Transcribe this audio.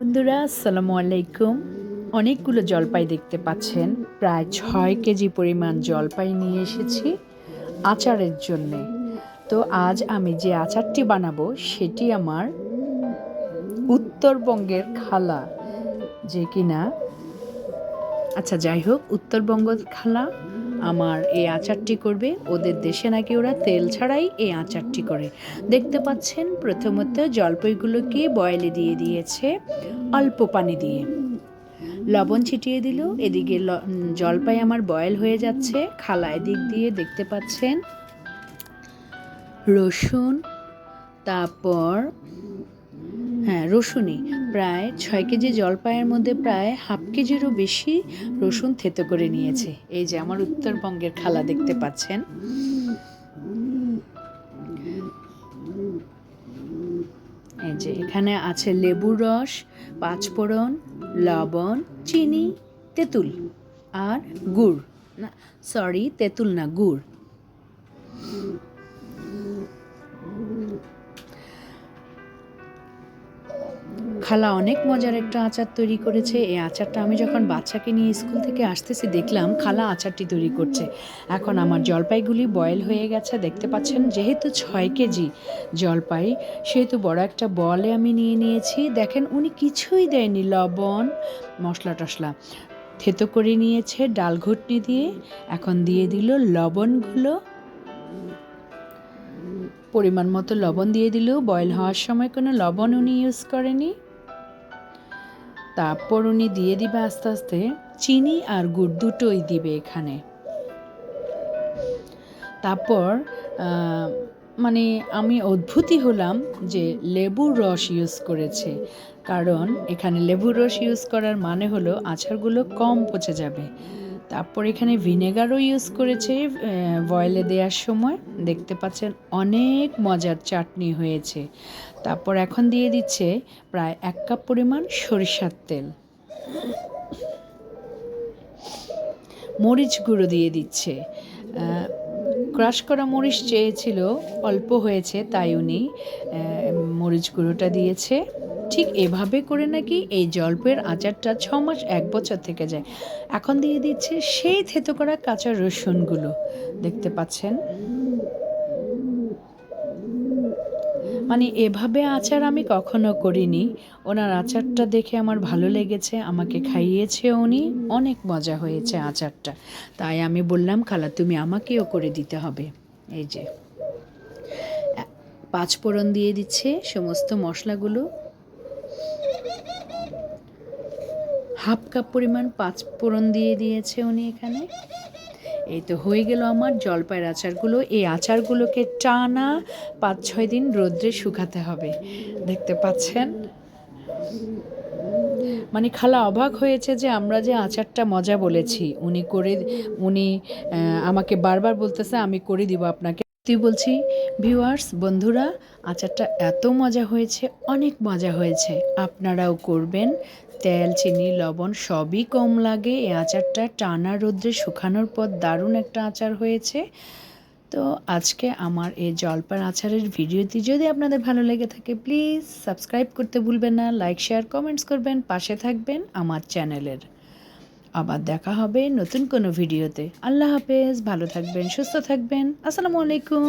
বন্ধুরা, আসসালামু আলাইকুম। অনেকগুলো জলপাই দেখতে পাচ্ছেন। প্রায় ছয় কেজি পরিমাণ জলপাই নিয়ে এসেছি আচারের জন্যে। তো আজ আমি যে আচারটি বানাবো, সেটি আমার উত্তরবঙ্গের খালা। যে কিনা? আচ্ছা যাই হোক, উত্তরবঙ্গের খালা আমার এই আচারটি করবে। ওদের দেশে নাকি ওরা তেল ছাড়াই এই আচারটি করে। দেখতে পাচ্ছেন, প্রথমত জলপাইগুলোকে বয়েলে দিয়ে দিয়েছে অল্প পানি দিয়ে। লবণ ছিটিয়ে দিল। এদিকে জলপাই আমার বয়েল হয়ে যাচ্ছে। খালা এদিক দিয়ে দেখতে পাচ্ছেন, রসুন, তারপর হ্যাঁ রসুনই। প্রায় ছয় কেজি জলপাইয়ের মধ্যে প্রায় হাফ কেজিরও বেশি রসুন থেতো করে নিয়েছে। এই যে আমার উত্তরবঙ্গের খালা দেখতে পাচ্ছেন। এই যে এখানে আছে লেবুর রস, পাঁচফোড়ন, লবণ, চিনি, তেঁতুল আর গুড়। না সরি তেঁতুল না, গুড়। খালা অনেক মজার একটা আচার তৈরি করেছে। এই আচারটা আমি যখন বাচ্চাকে নিয়ে স্কুল থেকে আসতেছি, দেখলাম খালা আচারটি তৈরি করছে। এখন আমার জলপাইগুলি বয়েল হয়ে গেছে। দেখতে পাচ্ছেন, যেহেতু ছয় কেজি জলপাই, সেহেতু বড় একটা বলে আমি নিয়ে নিয়েছি। দেখেন, উনি কিছুই দেয়নি, লবণ, মশলা টশলা থেতো করে নিয়েছে, ডাল ঘুটনি দিয়ে। এখন দিয়ে দিল লবণগুলো। পরিমাণ মতো লবণ দিয়ে দিল বয়েল হওয়ার সময় কোনো লবণ উনি ইউজ করেনি। তারপর উনি দিয়ে দিবে আস্তে আস্তে, চিনি আর গুড় দুটোই দিবে এখানে। তারপর মানে আমি অদ্ভুতই হলাম যে লেবুর রস ইউজ করেছে। কারণ এখানে লেবুর রস ইউজ করার মানে হলো আচারগুলো কম পচে যাবে। তারপর এখানে ভিনেগারও ইউজ করেছে বয়েলে দেওয়ার সময়। দেখতে পাচ্ছেন অনেক মজার চাটনি হয়েছে। তারপর এখন দিয়ে দিচ্ছে প্রায় এক কাপ পরিমাণ সরিষার তেল। মরিচ গুঁড়ো দিয়ে দিচ্ছে। ক্রাশ করা মরিচ চেয়েছিল, অল্প হয়েছে, তাই উনি মরিচ গুঁড়োটা দিয়েছে। ঠিক এভাবে করে নাকি এই জলপের আচারটা ছ মাস, এক বছর থেকে যায়। এখন দিয়ে দিচ্ছে সেই থেতো করা কাঁচা রসুনগুলো। দেখতে পাচ্ছেন? মানে এভাবে আচার আমি কখনো করিনি। ওনার আচারটা দেখে আমার ভালো লেগেছে, আমাকে খাইয়েছে উনি, অনেক মজা হয়েছে আচারটা। তাই আমি বললাম, খালা, তুমি আমাকেও করে দিতে হবে। এই যে। পাঁচ ফোড়ন দিয়ে দিচ্ছে, সমস্ত মশলাগুলো। হাফ কাপ পরিমাণ পাঁচ ফোড়ন দিয়ে দিয়েছে উনি এখানে। এই তো হয়ে গেল আমার জলপাইয়ের আচারগুলো। এই আচারগুলোকে টানা পাঁচ ছয় দিন রোদ্রে শুকাতে হবে। দেখতে পাচ্ছেন? মানে খালা অবাক হয়েছে যে আমরা যে আচারটা মজা বলেছি। উনি করে, উনি আমাকে বারবার বলতেছে, আমি করে দিব আপনাকে। তুই বলছি ভিউয়ার্স বন্ধুরা, আচারটা এত মজা হয়েছে, অনেক মজা হয়েছে। আপনারাও করবেন। তেল, চিনি, লবণ, সবই কম লাগে। এই আচারটা টানা রোদ্রে শুকানোর পর দারুণ একটা আচার হয়েছে। তো আজকে আমার এই জলপার আচারের ভিডিওটি যদি আপনাদের ভালো লেগে থাকে প্লিজ সাবস্ক্রাইব করতে ভুলবেন না লাইক শেয়ার কমেন্টস করবেন, পাশে থাকবেন আমার চ্যানেলের। আবার দেখা হবে নতুন কোনো ভিডিওতে। আল্লাহ হাফেজ ভালো থাকবেন সুস্থ থাকবেন। আসসালামু আলাইকুম।